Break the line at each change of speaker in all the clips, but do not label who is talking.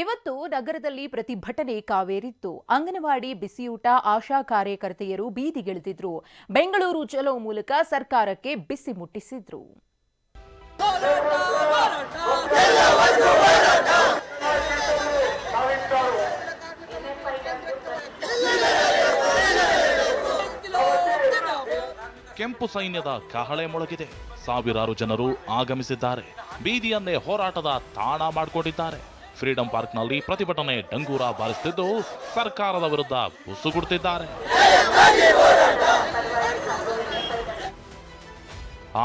ಇವತ್ತು ನಗರದಲ್ಲಿ ಪ್ರತಿಭಟನೆ ಕಾವೇರಿತ್ತು. ಅಂಗನವಾಡಿ ಬಿಸಿಯೂಟ ಆಶಾ ಕಾರ್ಯಕರ್ತೆಯರು ಬೀದಿಗಿಳಿದಿದ್ರು. ಬೆಂಗಳೂರು ಚಲೋ ಮೂಲಕ ಸರ್ಕಾರಕ್ಕೆ ಬಿಸಿ ಮುಟ್ಟಿಸಿದ್ರು.
ಕೆಂಪು ಸೈನ್ಯದ ಕಹಳೆ ಮೊಳಗಿದೆ. ಸಾವಿರಾರು ಜನರು ಆಗಮಿಸಿದ್ದಾರೆ. ಬೀದಿಯನ್ನೇ ಹೋರಾಟದ ತಾಣ ಮಾಡಿಕೊಂಡಿದ್ದಾರೆ. ಫ್ರೀಡಂ ಪಾರ್ಕ್ನಲ್ಲಿ ಪ್ರತಿಭಟನೆ ಡಂಗೂರ ಬಾರಿಸುತ್ತಿದ್ದು ಸರ್ಕಾರದ ವಿರುದ್ಧ ಉಸುಗುಡುತ್ತಿದ್ದಾರೆ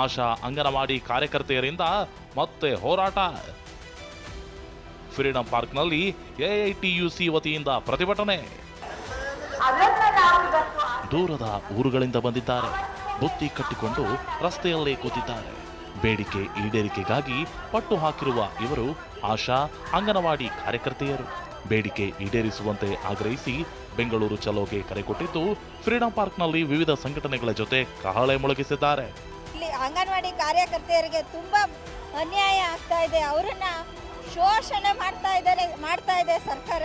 ಆಶಾ ಅಂಗನವಾಡಿ ಕಾರ್ಯಕರ್ತೆಯರಿಂದ ಮತ್ತೆ ಹೋರಾಟ. ಫ್ರೀಡಂ ಪಾರ್ಕ್ನಲ್ಲಿ ಎಐಟಿಯುಸಿ ವತಿಯಿಂದ ಪ್ರತಿಭಟನೆ. ದೂರದ ಊರುಗಳಿಂದ ಬಂದಿದ್ದಾರೆ. ಬುತ್ತಿ ಕಟ್ಟಿಕೊಂಡು ರಸ್ತೆಯಲ್ಲೇ ಕೂತಿದ್ದಾರೆ. ಬೇಡಿಕೆ ಈಡೇರಿಕೆಗಾಗಿ ಪಟ್ಟು ಹಾಕಿರುವ ಇವರು ಆಶಾ ಅಂಗನವಾಡಿ ಕಾರ್ಯಕರ್ತೆಯರು. ಬೇಡಿಕೆ ಈಡೇರಿಸುವಂತೆ ಆಗ್ರಹಿಸಿ ಬೆಂಗಳೂರು ಚಲೋಗೆ ಕರೆ ಕೊಟ್ಟಿದ್ದು, ಫ್ರೀಡಂ ಪಾರ್ಕ್ನಲ್ಲಿ ವಿವಿಧ ಸಂಘಟನೆಗಳ ಜೊತೆ ಕಹಳೆ ಮೊಳಗಿಸಿದ್ದಾರೆ.
ಇಲ್ಲಿ ಅಂಗನವಾಡಿ ಕಾರ್ಯಕರ್ತೆಯರಿಗೆ ತುಂಬ ಅನ್ಯಾಯ ಆಗ್ತಾ ಇದೆ. ಅವರನ್ನ ಶೋಷಣೆ ಮಾಡ್ತಾ ಇದ್ದಾರೆ, ಮಾಡ್ತಾ ಇದೆ ಸರ್ಕಾರ.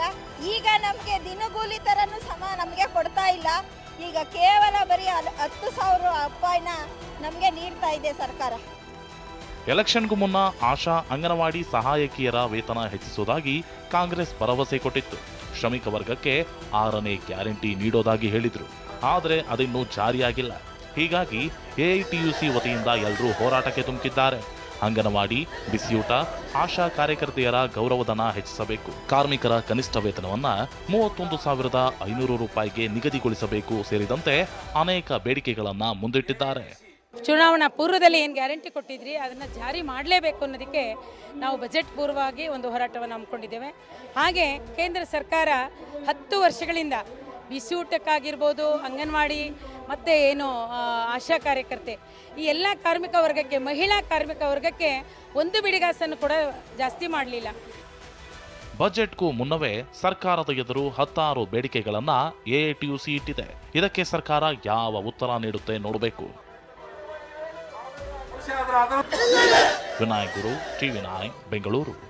ಈಗ ನಮಗೆ ದಿನಗೂಲಿ ಥರನೂ ಸಮ ನಮಗೆ ಕೊಡ್ತಾ ಇಲ್ಲ. ಈಗ ಕೇವಲ ಬರೀ ಹತ್ತು ಸಾವಿರ ರೂಪಾಯಿನ ನಮಗೆ ನೀಡ್ತಾ ಇದೆ ಸರ್ಕಾರ.
ಎಲೆಕ್ಷನ್ಗೂ ಮುನ್ನ ಆಶಾ ಅಂಗನವಾಡಿ ಸಹಾಯಕಿಯರ ವೇತನ ಹೆಚ್ಚಿಸುವುದಾಗಿ ಕಾಂಗ್ರೆಸ್ ಭರವಸೆ ಕೊಟ್ಟಿತ್ತು. ಶ್ರಮಿಕ ವರ್ಗಕ್ಕೆ ಆರನೇ ಗ್ಯಾರಂಟಿ ನೀಡೋದಾಗಿ ಹೇಳಿದರು. ಆದರೆ ಅದಿನ್ನೂ ಜಾರಿಯಾಗಿಲ್ಲ. ಹೀಗಾಗಿ ಎಐಟಿಯುಸಿ ವತಿಯಿಂದ ಎಲ್ಲರೂ ಹೋರಾಟಕ್ಕೆ ತುಮಕಿದ್ದಾರೆ ಅಂಗನವಾಡಿ, ಬಿಸಿಯೂಟ, ಆಶಾ ಕಾರ್ಯಕರ್ತೆಯರ ಗೌರವಧನ ಹೆಚ್ಚಿಸಬೇಕು. ಕಾರ್ಮಿಕರ ಕನಿಷ್ಠ ವೇತನವನ್ನ ಮೂವತ್ತೊಂದು ಸಾವಿರದ ಐನೂರು ರೂಪಾಯಿಗೆ ನಿಗದಿಗೊಳಿಸಬೇಕು ಸೇರಿದಂತೆ ಅನೇಕ ಬೇಡಿಕೆಗಳನ್ನ ಮುಂದಿಟ್ಟಿದ್ದಾರೆ.
ಚುನಾವಣಾ ಪೂರ್ವದಲ್ಲಿ ಏನು ಗ್ಯಾರಂಟಿ ಕೊಟ್ಟಿದ್ರಿ, ಅದನ್ನು ಜಾರಿ ಮಾಡಲೇಬೇಕು ಅನ್ನೋದಕ್ಕೆ ನಾವು ಬಜೆಟ್ ಪೂರ್ವವಾಗಿ ಒಂದು ಹೋರಾಟವನ್ನು ಹಮ್ಮಿಕೊಂಡಿದ್ದೇವೆ. ಹಾಗೆ ಕೇಂದ್ರ ಸರ್ಕಾರ ಹತ್ತು ವರ್ಷಗಳಿಂದ ಬಿಸಿಯೂಟಕ್ಕಾಗಿರ್ಬೋದು ಅಂಗನವಾಡಿ ಮತ್ತು ಏನು ಆಶಾ ಕಾರ್ಯಕರ್ತೆ, ಈ ಎಲ್ಲ ಕಾರ್ಮಿಕ ವರ್ಗಕ್ಕೆ, ಮಹಿಳಾ ಕಾರ್ಮಿಕ ವರ್ಗಕ್ಕೆ ಒಂದು ಬಿಡಿಗಾಸನ್ನು ಕೂಡ ಜಾಸ್ತಿ ಮಾಡಲಿಲ್ಲ.
ಬಜೆಟ್ಗೂ ಮುನ್ನವೇ ಸರ್ಕಾರದ ಎದುರು ಹತ್ತಾರು ಬೇಡಿಕೆಗಳನ್ನು ಎಐಟಿಯುಸಿ ಇಟ್ಟಿದೆ. ಇದಕ್ಕೆ ಸರ್ಕಾರ ಯಾವ ಉತ್ತರ ನೀಡುತ್ತೆ ನೋಡಬೇಕು. ವಿನಾಯಕ್ ಗುರು ಟಿ. ವಿನಾಯ್ ಬೆಂಗಳೂರು.